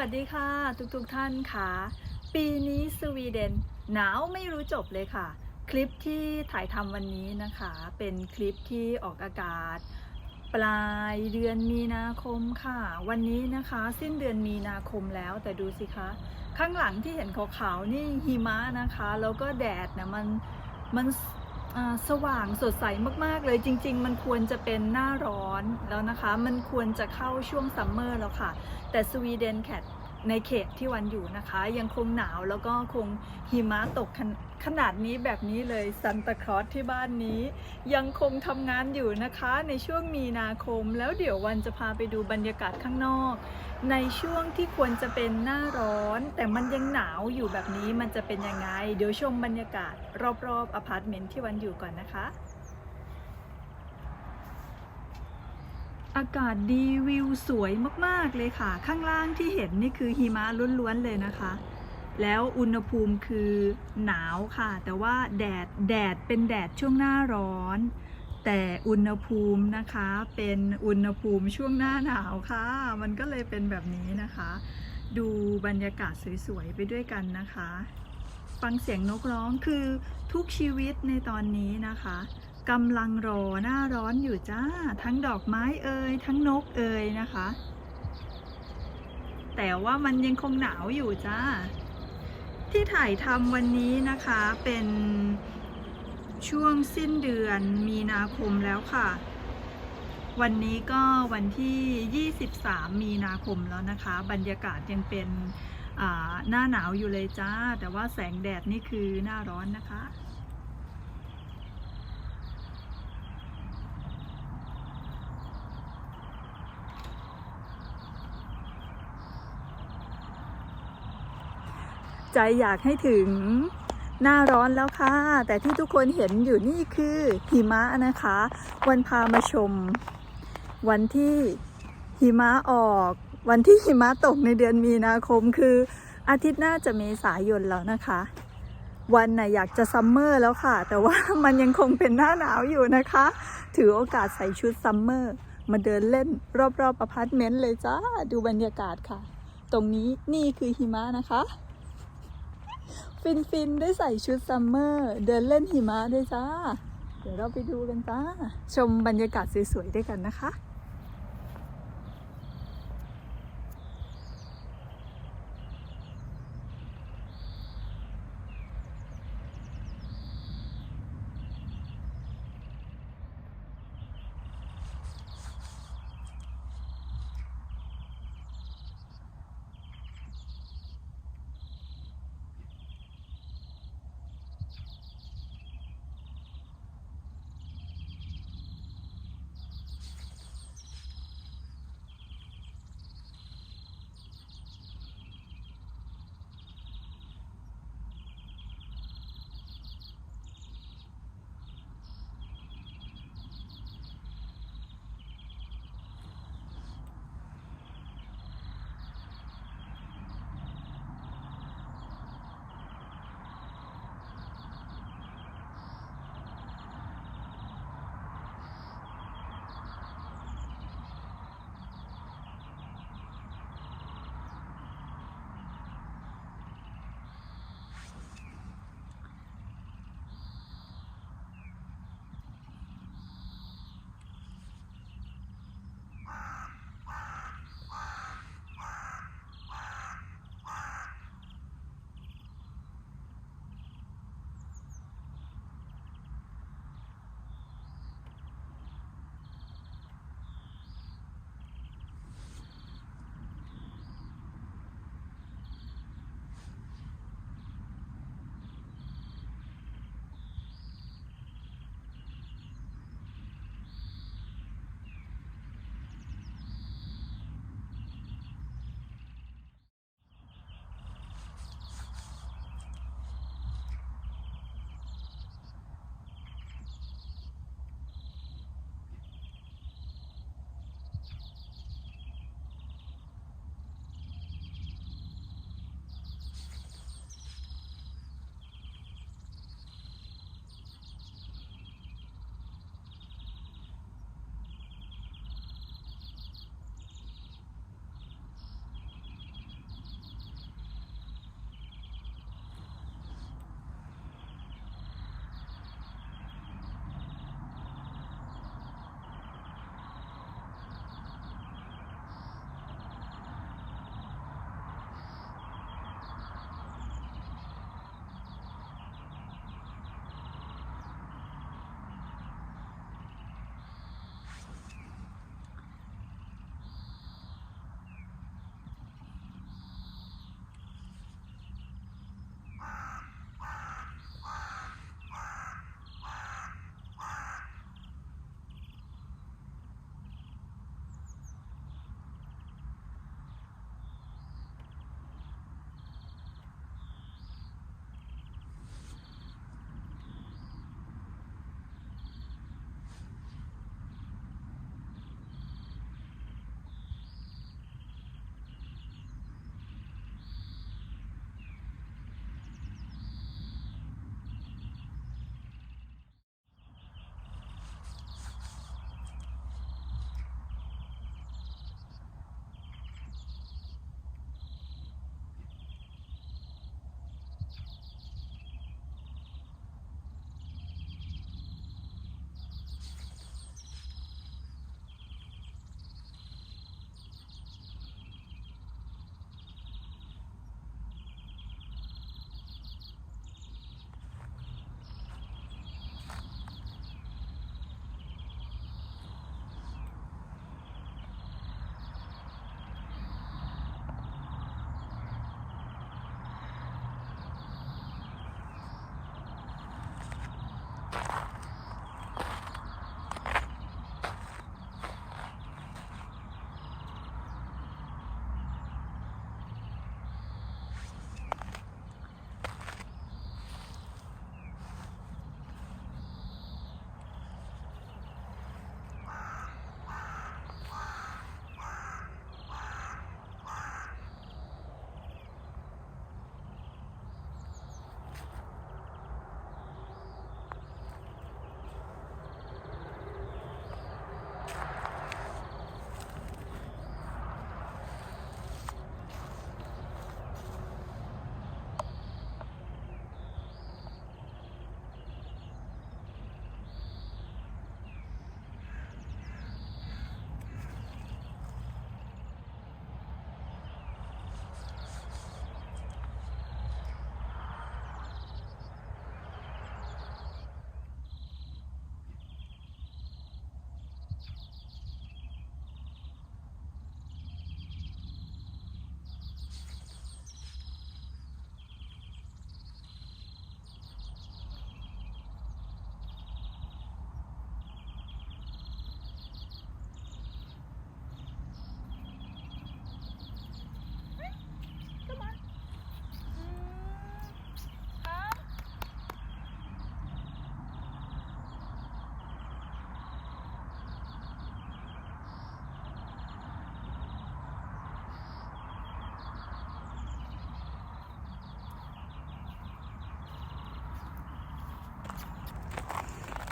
สวัสดีค่ะทุกๆทท่านค่ะ ปีนี้สวีเดนหนาวไม่รู้จบเลยค่ะ คลิปที่ถ่ายทำวันนี้นะคะ เป็นคลิปที่ออกอากาศ ปลายเดือนมีนาคมค่ะ วันนี้นะคะ สิ้นเดือนมีนาคมแล้วแต่ดูสิคะ ข้างหลังที่เห็นขาวๆนี่หิมะนะคะ แล้วก็แดดนะมันมัน สว่างสดใสมาก ๆ เลยจริง ๆ มันควรจะเป็นหน้าร้อนแล้วนะคะ มันควรจะเข้าช่วงซัมเมอร์แล้วค่ะ แต่สวีเดนแคทในเขตที่วันอยู่นะคะ ยังคงหนาวแล้วก็คงหิมะตก ขนาดนี้แบบนี้เลยซันตาคลอสที่บ้านนี้ ยังคงทำงานอยู่นะคะในช่วงมีนาคม แล้วเดี๋ยววันจะพาไปดูบรรยากาศข้างนอก ในช่วงที่ควรจะเป็นหน้าร้อน แต่มันยังหนาวอยู่แบบนี้มันจะเป็นยังไง เดี๋ยวชมบรรยากาศ รอบๆอพาร์ตเมนต์ที่วันอยู่ก่อนนะคะอากาศดีวิวสวยมาก ๆ เลยค่ะ ข้างล่างที่เห็นนี่คือหิมะล้วน ๆ เลยนะคะ แล้วอุณหภูมิคือหนาวค่ะ แต่ว่าแดดแดดเป็นแดดช่วงหน้าร้อน แต่อุณหภูมินะคะเป็นอุณหภูมิช่วงหน้าหนาวค่ะ มันก็เลยเป็นแบบนี้นะคะ ดูบรรยากาศสวยๆไปด้วยกันนะคะ ฟังเสียงนกร้องคือทุกชีวิตในตอนนี้นะคะกำลังรอหน้าร้อนอยู่จ้า ทั้งดอกไม้เอ่ยทั้งนกเอ่ยนะคะ แต่ว่ามันยังคงหนาวอยู่จ้า ที่ถ่ายทำวันนี้นะคะเป็นช่วงสิ้นเดือนมีนาคมแล้วค่ะ วันนี้ก็วันที่ 23 มีนาคมแล้วนะคะ บรรยากาศยังเป็นอ่าหน้าหนาวอยู่เลยจ้า แต่ว่าแสงแดดนี่คือหน้าร้อนนะคะ ใจอยากให้ถึงหน้าร้อนแล้วค่ะ แต่ที่ทุกคนเห็นอยู่นี่คือหิมะนะคะ วันพามาชม วันที่หิมะออก วันที่หิมะตกในเดือนมีนาคมคือ อาทิตย์หน้าจะเมษายนแล้วนะคะ วันน่ะอยากจะซัมเมอร์แล้วค่ะ แต่ว่ามันยังคงเป็นหน้าหนาวอยู่นะคะ ถือโอกาสใส่ชุดซัมเมอร์มาเดินเล่นรอบๆอพาร์ตเมนต์เลยจ้า ดูบรรยากาศค่ะ ตรงนี้นี่คือหิมะนะคะ ฟินฟินได้ใส่ชุดซัมเมอร์ เดินเล่นหิมะด้วยจ้า เดี๋ยวเราไปดูกันจ้า ชมบรรยากาศสวยๆด้วยกันนะคะ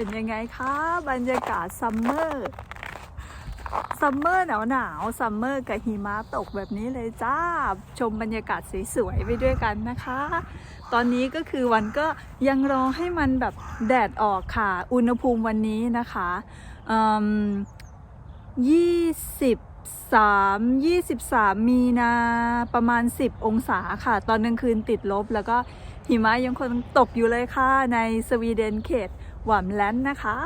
เป็นยังไงคะบรรยากาศซัมเมอร์ซัมเมอร์หนาวหนาวๆซัมเมอร์กับหิมะตกแบบนี้เลยจ้า ชมบรรยากาศสวยๆไปด้วยกันนะคะ ตอนนี้ก็คือวันก็ยังรอให้มันแบบแดดออกค่ะ อุณหภูมิวันนี้นะคะยี่สิบสามยี่สิบสามมีนาประมาณ 10 องศาค่ะ ตอนกลางคืนติดลบแล้วก็หิมะยังคงตกอยู่เลยค่ะในสวีเดนเขต หวามแลนด์นะคะ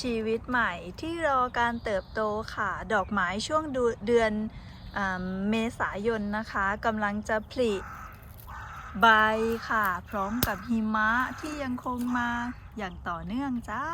ชีวิตใหม่ที่รอการเติบโตค่ะ ดอกไม้ช่วงเดือนเมษายนนะคะกำลังจะผลิใบค่ะ พร้อมกับหิมะที่ยังคงมาอย่างต่อเนื่องจ้า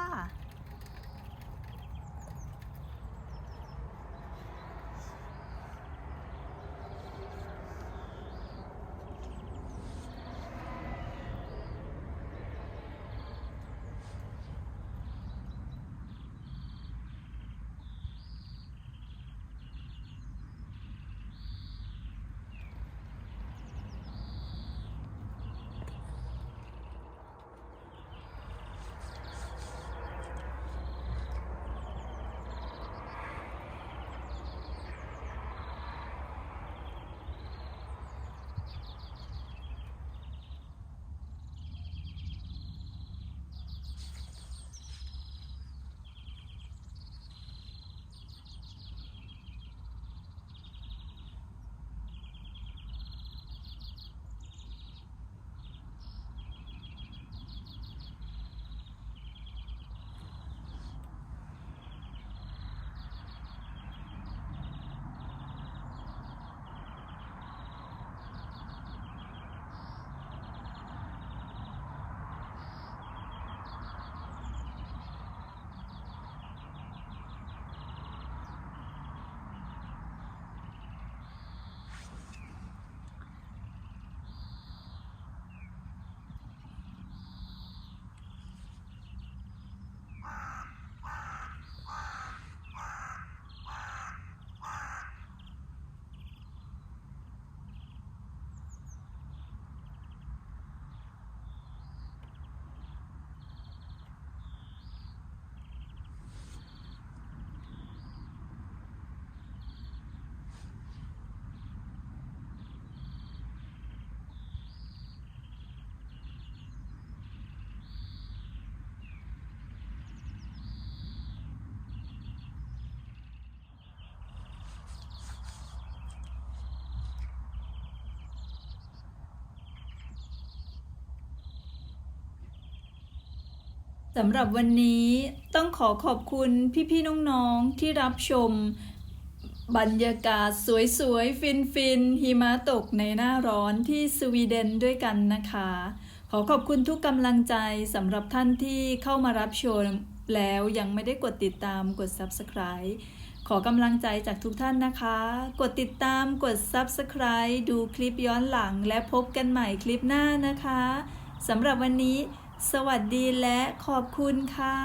สำหรับวันนี้ต้องขอขอบคุณพี่ๆน้องๆที่รับชม บรรยากาศสวยๆ ฟินๆหิมะตกในหน้าร้อนที่สวีเดนด้วยกันนะคะ ขอขอบคุณทุกกำลังใจสำหรับท่านที่เข้ามารับชมแล้วยังไม่ได้กดติดตามกด Subscribe ขอกำลังใจจากทุกท่านนะคะ กดติดตามกด Subscribe ดูคลิปย้อนหลังและพบกันใหม่คลิปหน้านะคะสำหรับวันนี้ สวัสดีและขอบคุณค่ะ